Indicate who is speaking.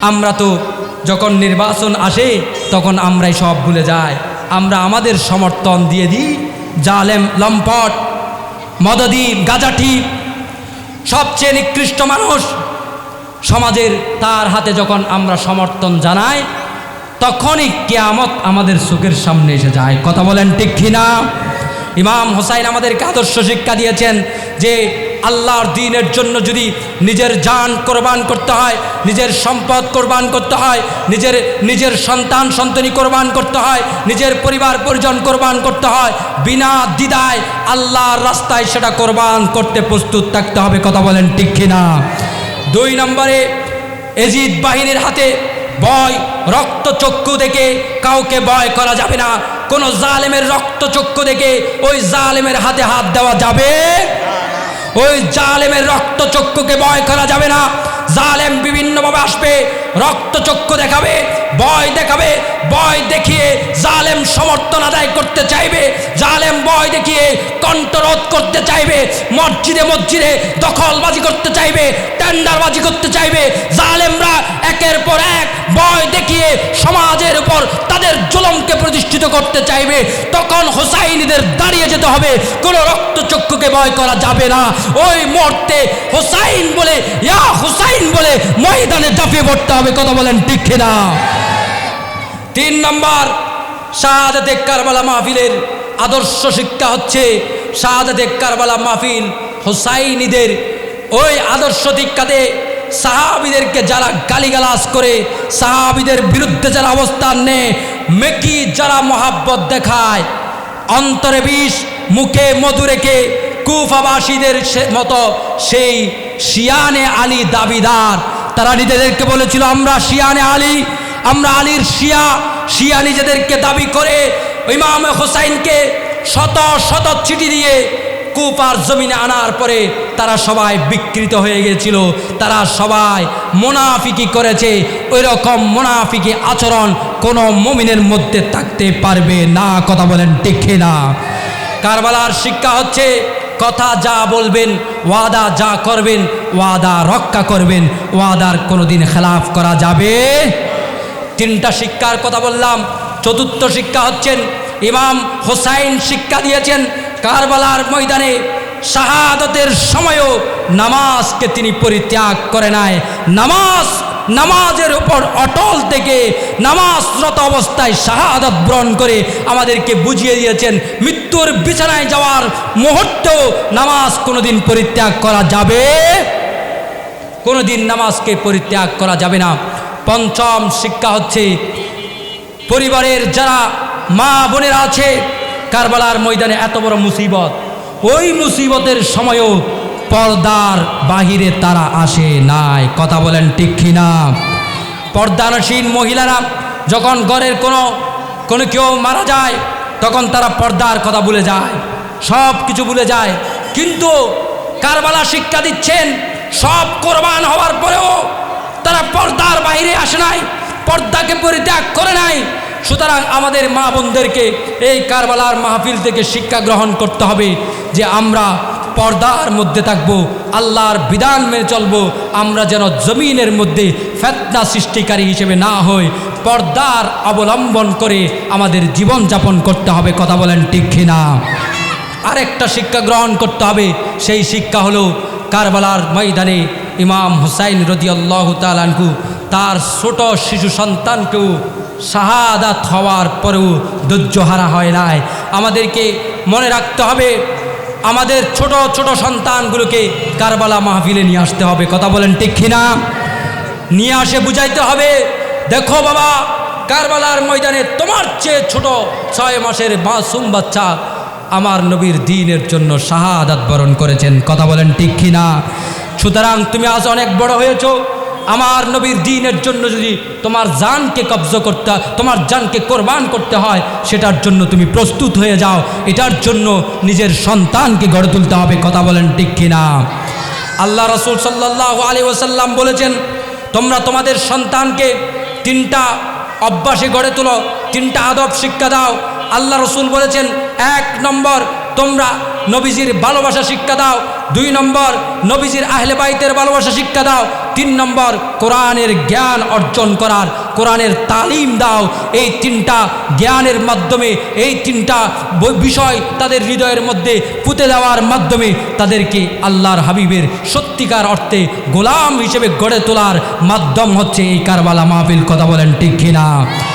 Speaker 1: আমরা তো যখন নির্বাচন আসে, তখন আমরাই সব ভুলে যাই। আমরা আমাদের সমর্থন দিয়ে দিই। জালেম, লম্পট, মদদি গাজাটি সবচেয়ে নিকৃষ্ট মানুষ সমাজের তার হাতে যখন আমরা সমর্থন জানাই, তখনই কেয়ামত আমাদের চোখের সামনে এসে যায়। কথা বলেন ঠিক কিনা? ইমাম হোসাইন আমাদেরকে আদর্শ শিক্ষা দিয়েছেন যে আল্লাহর দিনের জন্য যদি নিজের জান কোরবান করতে হয়, নিজের সম্পদ কোরবান করতে হয়, নিজের নিজের সন্তান সন্তানী কোরবান করতে হয়, নিজের পরিবার পরিজন কোরবান করতে হয়, বিনা দ্বিধায় আল্লাহর রাস্তায় সেটা কোরবান করতে প্রস্তুত থাকতে হবে, কথা বলেন ঠিক কিনা দুই নম্বরে, এজিদ বাহিনীর হাতে ভয় রক্তচক্ষু দেখে কাউকে ভয় করা যাবে না। কোনো জালেমের রক্তচক্ষু দেখে ওই জালেমের হাতে হাত দেওয়া যাবে ওই জালেমের রক্তচক্ষুকে বয় করা যাবে না। জালেম বিভিন্নভাবে আসবে রক্তচক্ষু দেখাবে ভয় দেখাবে, ভয় দেখিয়ে জালেম সমর্থন আদায় করতে চাইবে। জালেম ভয় দেখিয়ে কণ্ঠরোধ করতে চাইবে, মসজিদে মসজিদে দখলবাজি করতে চাইবে, টেন্ডারবাজি করতে চাইবে। জালেমরা একের পর এক ভয় দেখিয়ে সমাজের উপর তাদের জুলমকে প্রতিষ্ঠিত করতে চাইবে। তখন হোসাইনিদের দাঁড়িয়ে যেতে হবে, কোনো রক্তচক্ষুকে ভয় করা যাবে না। ওই মুহূর্তে হোসাইন বলে, ইয়া হোসাইন বলে ময়দানে ঝাঁপিয়ে পড়তে হবে, কথা বলেন ঠিক না তিন নম্বর, শাহাদাতে কারবালা মাহফিলের আদর্শ শিক্ষা হচ্ছে শাহাদাতে কারবালা মাহফিল হোসাইনিদের ওই আদর্শ শিক্ষাতে সাহাবিদেরকে যারা গালিগালাজ করে, সাহাবিদের বিরুদ্ধে যারা অবস্থান নেয়, মেকি যারা মহাব্বত দেখায়, অন্তরে বিষ, মুখে মধু রেখে কুফাবাসীদের মতো সেই শিয়ানে আলী দাবিদার। তারা নিজেদেরকে বলেছিল, আমরা শিয়ানে আলী আমরা আলীর শিয়া শিয়া নিজেদেরকে দাবি করে ইমাম হোসাইনকে শত শত চিঠি দিয়ে কুপার জমিনে আনার পরে তারা সবাই বিকৃত হয়ে গেছিল তারা সবাই মোনাফিকি করেছে। ওই রকম মোনাফিকি আচরণ কোনো মমিনের মধ্যে থাকতে পারবে না। কথা বলেন ঠিক না কারবালার শিক্ষা হচ্ছে, কথা যা বলবেন, ওয়াদা যা করবেন, ওয়াদা রক্ষা করবেন, ওয়াদার কোনোদিন খেলাফ করা যাবে তিনটা শিক্ষার কথা বললাম। চতুর্থ শিক্ষা হচ্ছেন ইমাম হোসাইন শিক্ষা দিয়েছেন কারবালার ময়দানে। শাহাদতের সময়ও নামাজকে তিনি পরিত্যাগ করে নাই। নামাজ, নামাজের উপর অটল থেকে নামাজরত অবস্থায় শাহাদত বরণ করে আমাদেরকে বুঝিয়ে দিয়েছেন, মৃত্যুর বিছানায় যাওয়ার মুহূর্তেও নামাজ কোনোদিন পরিত্যাগ করা যাবে? কোনোদিন নামাজকে পরিত্যাগ করা যাবে না। পঞ্চম শিক্ষা হচ্ছে পরিবারের যারা মা বোনেরা আছে, কারবালার ময়দানে এত বড় মুসিবত। ওই মুসিবতের সময়ও পর্দার বাহিরে তারা আসে নাই। কথা বলেন ঠিক কিনা? পর্দানসীন মহিলারা যখন ঘরের কোনো কোনো কেউ মারা যায়, তখন তারা পর্দার কথা ভুলে যায়, সব কিছু ভুলে যায়। কিন্তু কারবালা শিক্ষা দিচ্ছেন, সব কোরবান হওয়ার পরেও বাইরে আসে নাই, পর্দাকে পরিত্যাগ করে নাই। সুতরাং আমাদের মা বোনদেরকে এই কারবালার মাহফিল থেকে শিক্ষা গ্রহণ করতে হবে যে আমরা পর্দার মধ্যে থাকব, আল্লাহর বিধান মেনে চলবো, আমরা যেন জমিনের মধ্যে ফেতনা সৃষ্টিকারী হিসেবে না হই, পর্দার অবলম্বন করে আমাদের জীবন যাপন করতে হবে, কথা বলেন ঠিক কিনা? আরেকটা শিক্ষা গ্রহণ করতে হবে, সেই শিক্ষা হলো কারবালার ময়দানে ইমাম হুসাইন রদিয়াল্লাহ তালানকু তার ছোট শিশু সন্তানকেও শাহাদাত হওয়ার পরেও ধৈর্যহারা হয় নাই। আমাদেরকে মনে রাখতে হবে, আমাদের ছোট ছোট সন্তানগুলোকে কারবালা মাহফিলে নিয়ে আসতে হবে। কথা বলেন ঠিক কিনা? নিয়ে আসে, বুঝাইতে হবে, দেখো বাবা, কারবালার ময়দানে তোমার চেয়ে ছোট ছয় মাসের মাসুম বাচ্চা আমার নবীর দিনের জন্য শাহাদাত বরণ করেছেন। কথা বলেন ঠিক কিনা? সুতরাং তুমি আজ অনেক বড় হয়েছো আমার নবীর দিনের জন্য যদি তোমার জানকে কবজ করতে, তোমার জানকে কোরবান করতে হয়, সেটার জন্য তুমি প্রস্তুত হয়ে যাও। এটার জন্য নিজের সন্তানকে গড়ে তুলতে হবে, কথা বলেন ঠিক কিনা? আল্লাহ রসুল সাল্লাহ আলী ওসাল্লাম বলেছেন, তোমরা তোমাদের সন্তানকে তিনটা অভ্যাসে গড়ে তোলো, তিনটা আদব শিক্ষা দাও। আল্লাহ রসুল বলেছেন, এক নম্বর, তোমরা নবীজির ভালোবাসা শিক্ষা দাও দুই নম্বর, নবীজির আহলে বাইতের ভালোবাসা শিক্ষা দাও। তিন নম্বর, কোরআনের জ্ঞান অর্জন করার, কোরআনের তালিম দাও। এই তিনটা জ্ঞানের মাধ্যমে, এই তিনটা বিষয় তাদের হৃদয়ের মধ্যে পুঁতে দেওয়ার মাধ্যমে তাদেরকে আল্লাহর হাবিবের সত্যিকার অর্থে গোলাম হিসেবে গড়ে তোলার মাধ্যম হচ্ছে এই কারবালা মাহফিল। কথা বলেন ঠিক কিনা?